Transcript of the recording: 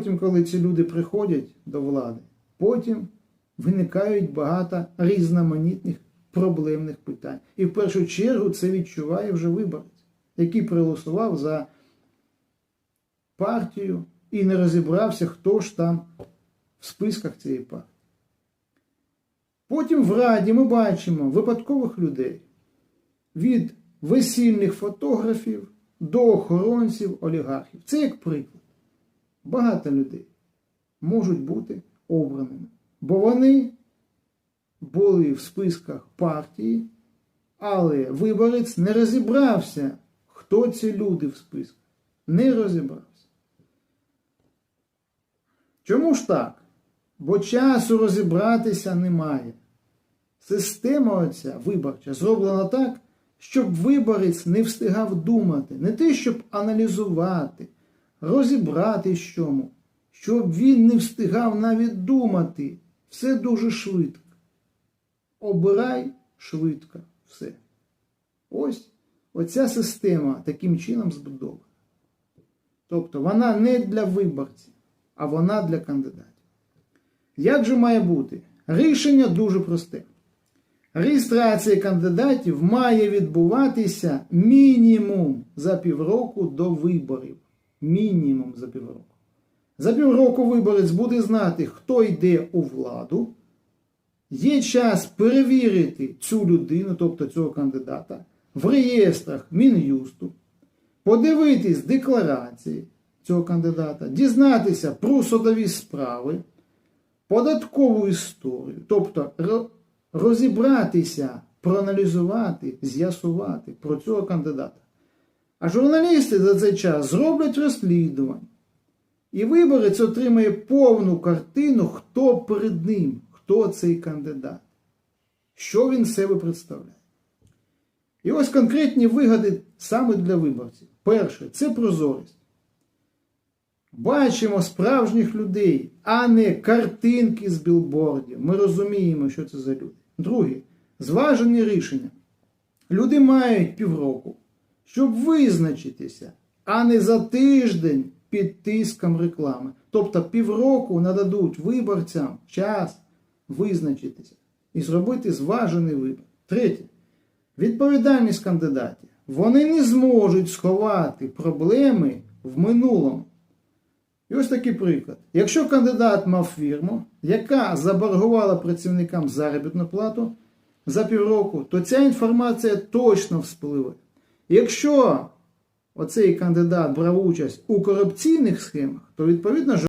Потім, коли ці люди приходять до влади, потім виникають багато різноманітних проблемних питань. І в першу чергу це відчуває вже виборець, який проголосував за партію і не розібрався, хто ж там в списках цієї партії. Потім в Раді ми бачимо випадкових людей від весільних фотографів до охоронців олігархів. Це як приклад. Багато людей можуть бути обраними, бо вони були в списках партії, але виборець не розібрався, хто ці люди в списках. Не розібрався. Чому ж так? Бо часу розібратися немає. Система оця виборча зроблена так, щоб виборець не встигав думати, не те, щоб аналізувати, розібрати чому, щоб він не встигав навіть думати. Все дуже швидко. Обирай швидко все. Ось оця система таким чином збудована. Тобто вона не для виборців, а вона для кандидатів. Як же має бути? Рішення дуже просте. Реєстрація кандидатів має відбуватися мінімум за півроку до виборів. Мінімум за півроку. За півроку виборець буде знати, хто йде у владу. Є час перевірити цю людину, тобто цього кандидата, в реєстрах Мін'юсту, подивитись декларації цього кандидата, дізнатися про судові справи, податкову історію, тобто розібратися, проаналізувати, з'ясувати про цього кандидата. А журналісти за цей час зроблять розслідування. І виборець отримає повну картину, хто перед ним, хто цей кандидат, що він себе представляє. І ось конкретні вигоди саме для виборців. Перше, це прозорість. Бачимо справжніх людей, а не картинки з білбордів. Ми розуміємо, що це за люди. Друге, зважені рішення. Люди мають півроку, щоб визначитися, а не за тиждень під тиском реклами. Тобто півроку нададуть виборцям час визначитися і зробити зважений вибір. Третє. Відповідальність кандидатів. Вони не зможуть сховати проблеми в минулому. І ось такий приклад. Якщо кандидат мав фірму, яка заборгувала працівникам заробітну плату за півроку, то ця інформація точно вспливе. Якщо оцей кандидат брав участь у корупційних схемах, то відповідно